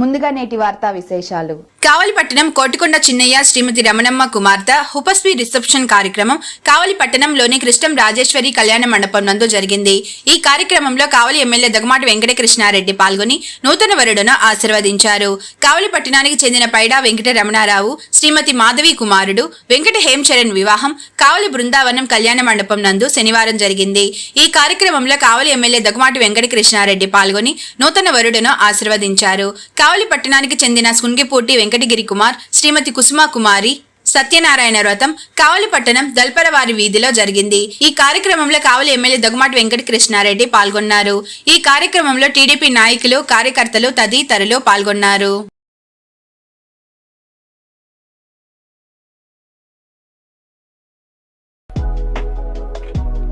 ముందుగా నేటి వార్తా విశేషాలు. కావలిపట్టణం కోటికొండ చిన్నయ్య శ్రీమతి రమణమ్మ కుమార్తె హుపస్వి రిసెప్షన్ కార్యక్రమం కావలిపట్టణంలోని కృష్ణం రాజేశ్వరి కళ్యాణ మండపం నందు జరిగింది. ఈ కార్యక్రమంలో కావలి ఎమ్మెల్యే దగ్గమాటి వెంకటకృష్ణారెడ్డి పాల్గొని నూతన వరుడును ఆశీర్వదించారు. కావలి పట్టణానికి చెందిన పైడా వెంకట రమణారావు శ్రీమతి మాధవి కుమారుడు వెంకట హేమచరణ్ వివాహం కావలి బృందావనం కళ్యాణ మండపం నందు శనివారం జరిగింది. ఈ కార్యక్రమంలో కావలి ఎమ్మెల్యే దగ్గమాటి వెంకటకృష్ణారెడ్డి పాల్గొని నూతన వరుడును ఆశీర్వదించారు. కావలి పట్టణానికి చెందిన సుంగిపూటి వెంకటగిరి కుమార్ శ్రీమతి కుసుమా కుమారి సత్యనారాయణ వ్రతం కావలి పట్టణం దల్పరవారి వీధిలో జరిగింది. ఈ కార్యక్రమంలో కావలి ఎమ్మెల్యే దగ్గుమాటి వెంకట కృష్ణారెడ్డి పాల్గొన్నారు. ఈ కార్యక్రమంలో టీడీపీ నాయకులు కార్యకర్తలు తదితరులు పాల్గొన్నారు.